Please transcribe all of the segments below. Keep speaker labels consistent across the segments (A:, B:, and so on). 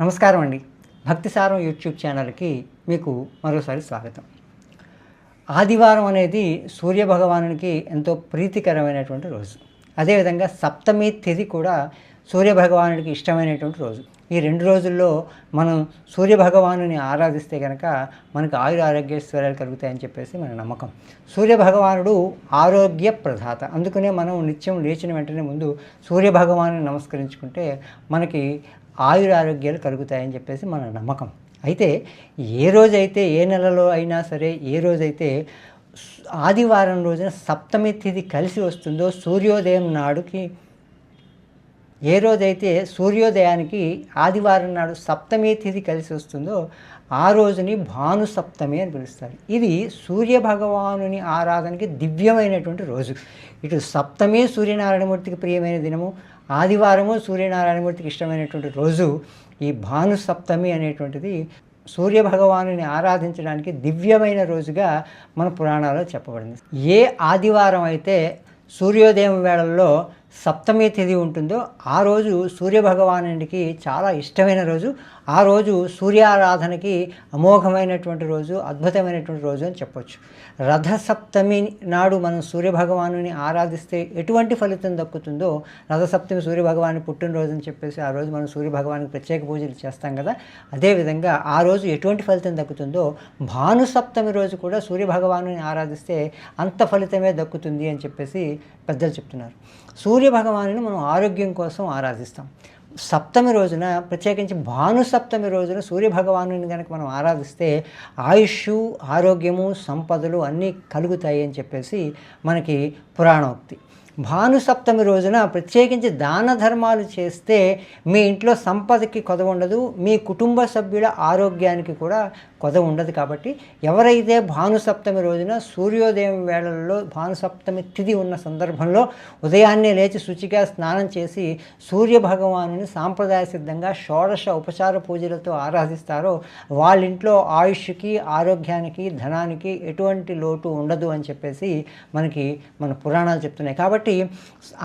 A: నమస్కారం అండి. భక్తిసారం యూట్యూబ్ ఛానల్కి మీకు మరోసారి స్వాగతం. ఆదివారం అనేది సూర్యభగవానునికి ఎంతో ప్రీతికరమైనటువంటి రోజు. అదేవిధంగా సప్తమి తిథి కూడా సూర్యభగవానుడికి ఇష్టమైనటువంటి రోజు. ఈ రెండు రోజుల్లో మనం సూర్యభగవానుని ఆరాధిస్తే కనుక మనకు ఆయుర ఆరోగ్యశ్వర్యాలు కలుగుతాయని చెప్పేసి మన నమ్మకం. సూర్యభగవానుడు ఆరోగ్య ప్రధాత. అందుకనే మనం నిత్యం లేచిన వెంటనే ముందు సూర్యభగవాను నమస్కరించుకుంటే మనకి ఆయురారోగ్యాలు కలుగుతాయని చెప్పేసి మన నమ్మకం. అయితే ఏ రోజైతే ఏ నెలలో అయినా సరే ఏ రోజైతే ఆదివారం రోజున సప్తమి తిథి కలిసి వస్తుందో సూర్యోదయం నాడుకి ఏ రోజైతే సూర్యోదయానికి ఆదివారం నాడు సప్తమి తిథి కలిసి వస్తుందో ఆ రోజుని భాను సప్తమి అని పిలుస్తారు. ఇది సూర్య భగవానుని ఆరాధనకి దివ్యమైనటువంటి రోజు. ఇటు సప్తమి సూర్యనారాయణమూర్తికి ప్రియమైన దినము ఆదివారము సూర్యనారాయణమూర్తికి ఇష్టమైనటువంటి రోజు ఈ భాను సప్తమి అనేటువంటిది సూర్య భగవానుని ఆరాధించడానికి దివ్యమైన రోజుగా మన పురాణాల్లో చెప్పబడింది. ఏ ఆదివారం అయితే సూర్యోదయం వేళల్లో సప్తమి తిథి ఉంటుందో ఆ రోజు సూర్యభగవానుడికి చాలా ఇష్టమైన రోజు. ఆ రోజు సూర్యారాధనకి అమోఘమైనటువంటి రోజు అద్భుతమైనటువంటి రోజు అని చెప్పొచ్చు. రథసప్తమి నాడు మనం సూర్యభగవానుని ఆరాధిస్తే ఎటువంటి ఫలితం దక్కుతుందో రథసప్తమి సూర్యభగవాని పుట్టినరోజు అని చెప్పేసి ఆ రోజు మనం సూర్యభగవానికి ప్రత్యేక పూజలు చేస్తాం కదా. అదేవిధంగా ఆ రోజు ఎటువంటి ఫలితం దక్కుతుందో భానుసప్తమి రోజు కూడా సూర్యభగవాను ఆరాధిస్తే అంత ఫలితమే దక్కుతుంది అని చెప్పేసి పెద్దలు చెప్తున్నారు. సూర్య సూర్యభగవానుని మనం ఆరోగ్యం కోసం ఆరాధిస్తాం. సప్తమి రోజున ప్రత్యేకించి భాను సప్తమి రోజున సూర్యభగవాను కనుక మనం ఆరాధిస్తే ఆయుష్ ఆరోగ్యము సంపదలు అన్నీ కలుగుతాయి అని చెప్పేసి మనకి పురాణోక్తి. భానుసప్తమి రోజున ప్రత్యేకించి దాన ధర్మాలు చేస్తే మీ ఇంట్లో సంపదకి కొద ఉండదు మీ కుటుంబ సభ్యుల ఆరోగ్యానికి కూడా కొద ఉండదు కాబట్టి ఎవరైతే భానుసప్తమి రోజున సూర్యోదయం వేళల్లో భానుసప్తమి తిథి ఉన్న సందర్భంలో ఉదయాన్నే లేచి శుచిగా స్నానం చేసి సూర్య భగవానుని సాంప్రదాయ సిద్ధంగా షోడశ ఉపచార పూజలతో ఆరాధిస్తారో వాళ్ళ ఇంట్లో ఆయుష్కి ఆరోగ్యానికి ధనానికి ఎటువంటి లోటు ఉండదు అని చెప్పేసి మనకి మన పురాణాలు చెప్తున్నాయి. కాబట్టి కాబట్టి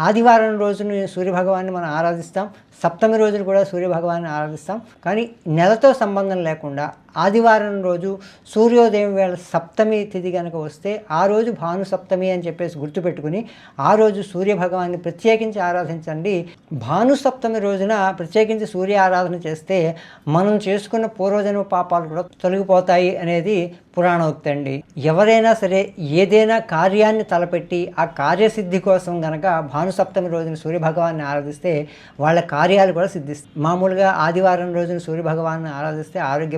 A: ఆదివారం రోజున సూర్యభగవాన్ని మనం ఆరాధిస్తాం. సప్తమి రోజులు కూడా సూర్యభగవాన్ని ఆరాధిస్తాం. కానీ నెలతో సంబంధం లేకుండా ఆదివారం రోజు సూర్యోదయం వేళ సప్తమి తిథి కనుక వస్తే ఆ రోజు భాను సప్తమి అని చెప్పేసి గుర్తుపెట్టుకుని ఆ రోజు సూర్యభగవాన్ని ప్రత్యేకించి ఆరాధించండి. భాను సప్తమి రోజున ప్రత్యేకించి సూర్య ఆరాధన చేస్తే మనం చేసుకున్న పూర్వజన్మ పాపాలు కూడా తొలగిపోతాయి అనేది పురాణోక్తి అండి ఎవరైనా సరే ఏదైనా కార్యాన్ని తలపెట్టి ఆ కార్యసిద్ధి కోసం గనక భాను సప్తమి రోజున సూర్యభగవాన్ని ఆరాధిస్తే వాళ్ళ కార్యాలు కూడా సిద్ధిస్తాయి. మామూలుగా ఆదివారం రోజున సూర్యభగవాన్ని ఆరాధిస్తే ఆరోగ్య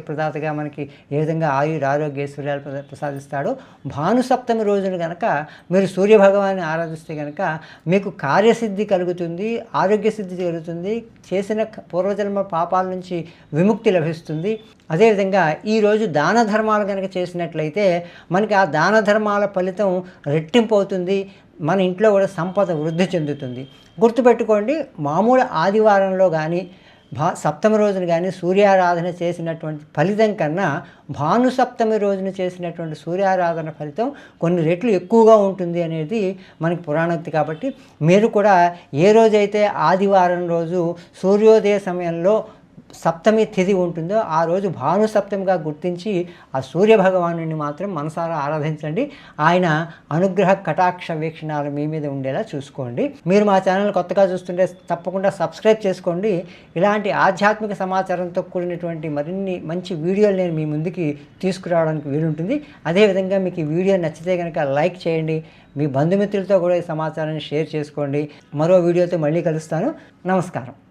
A: ప్రదాతగా మనకి ఏ విధంగా ఆయుర ఆరోగ్యశ్వర్యాలు ప్రసా- ప్రసాదిస్తాడో భానుసప్తమి రోజున గనక మీరు సూర్యభగవాన్ని ఆరాధిస్తే కనుక మీకు కార్యసిద్ధి కలుగుతుంది ఆరోగ్య సిద్ధి కలుగుతుంది చేసిన పూర్వజన్మ పాపాల నుంచి విముక్తి లభిస్తుంది. అదేవిధంగా ఈరోజు దాన ధర్మాలు కనుక చేసినట్లయితే మనకి ఆ దాన ధర్మాల ఫలితం రెట్టింపు అవుతుంది మన ఇంట్లో కూడా సంపద వృద్ధి చెందుతుంది. గుర్తుపెట్టుకోండి మామూలు ఆదివారంలో కానీ భా సప్తమి రోజున కానీ సూర్యారాధన చేసినటువంటి ఫలితం కన్నా భాను సప్తమి రోజున చేసినటువంటి సూర్యారాధన ఫలితం కొన్ని రెట్లు ఎక్కువగా ఉంటుంది అనేది మనకి పురాణోక్తి కాబట్టి మీరు కూడా ఏ రోజైతే ఆదివారం రోజు సూర్యోదయ సమయంలో సప్తమి తిథి ఉంటుందో ఆ రోజు భాను సప్తమిగా గుర్తించి ఆ సూర్య భగవానుని మాత్రం మనసారా ఆరాధించండి. ఆయన అనుగ్రహ కటాక్ష వీక్షణాలు మీ మీద ఉండేలా చూసుకోండి. మీరు మా ఛానల్ కొత్తగా చూస్తుంటే తప్పకుండా సబ్స్క్రైబ్ చేసుకోండి. ఇలాంటి ఆధ్యాత్మిక సమాచారంతో కూడినటువంటి మరిన్ని మంచి వీడియోలు నేను మీ ముందుకి తీసుకురావడానికి వీలుంటుంది. అదేవిధంగా మీకు ఈ వీడియో నచ్చితే కనుక లైక్ చేయండి. మీ బంధుమిత్రులతో కూడా ఈ సమాచారాన్ని షేర్ చేసుకోండి. మరో వీడియోతో మళ్ళీ కలుస్తాను. నమస్కారం.